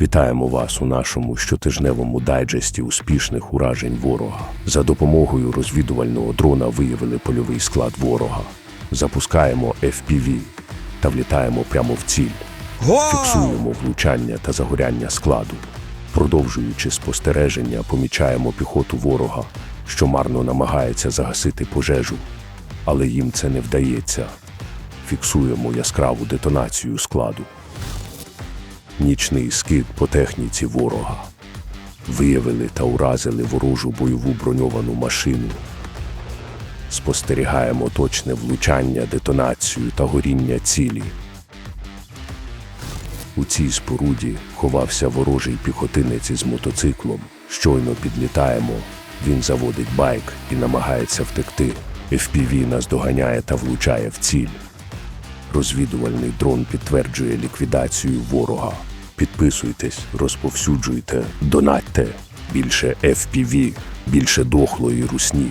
Вітаємо вас у нашому щотижневому дайджесті успішних уражень ворога. За допомогою розвідувального дрона виявили польовий склад ворога. Запускаємо FPV та влітаємо прямо в ціль. Фіксуємо влучання та загоряння складу. Продовжуючи спостереження, помічаємо піхоту ворога, що марно намагається загасити пожежу, але їм це не вдається. Фіксуємо яскраву детонацію складу. Нічний скид по техніці ворога. Виявили та уразили ворожу бойову броньовану машину. Спостерігаємо точне влучання, детонацію та горіння цілі. У цій споруді ховався ворожий піхотинець із мотоциклом. Щойно підлітаємо. Він заводить байк і намагається втекти. FPV нас доганяє та влучає в ціль. Розвідувальний дрон підтверджує ліквідацію ворога. Підписуйтесь, розповсюджуйте, донатьте. Більше FPV, більше дохлої русні.